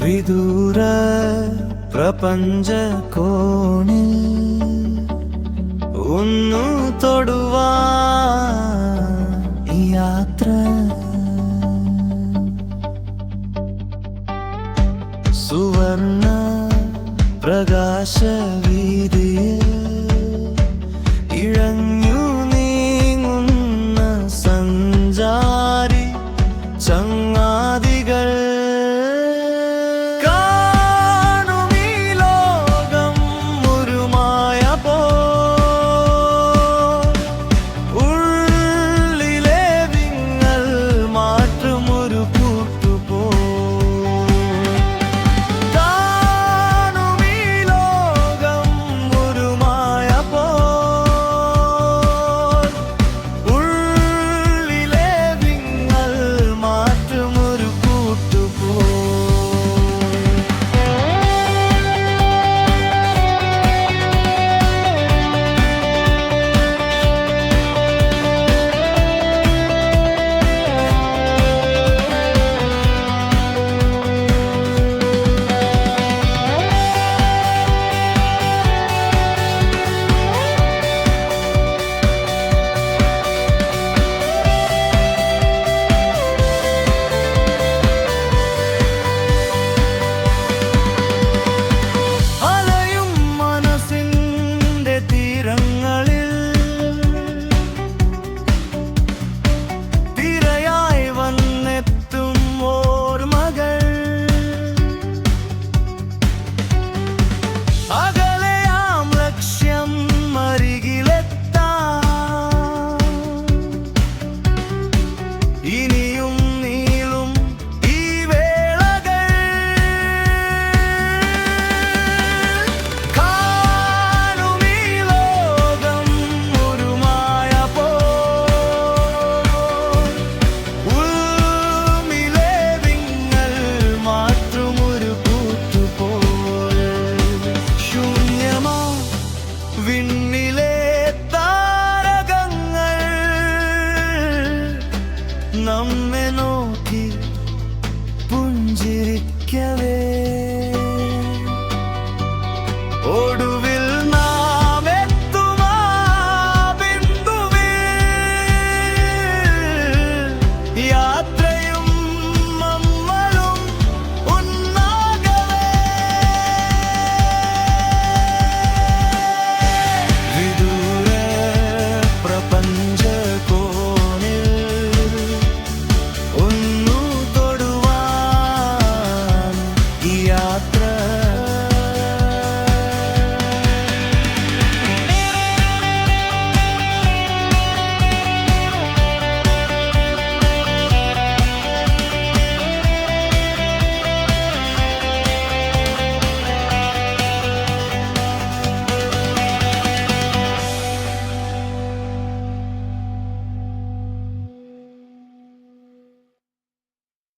വിദൂര പ്രപഞ്ച കോണിൽ ഒന്നു തൊടുവാ യാത്ര. സുവർണ പ്രകാശവീതിയിൽ ഇഴഞ്ഞു ஓடு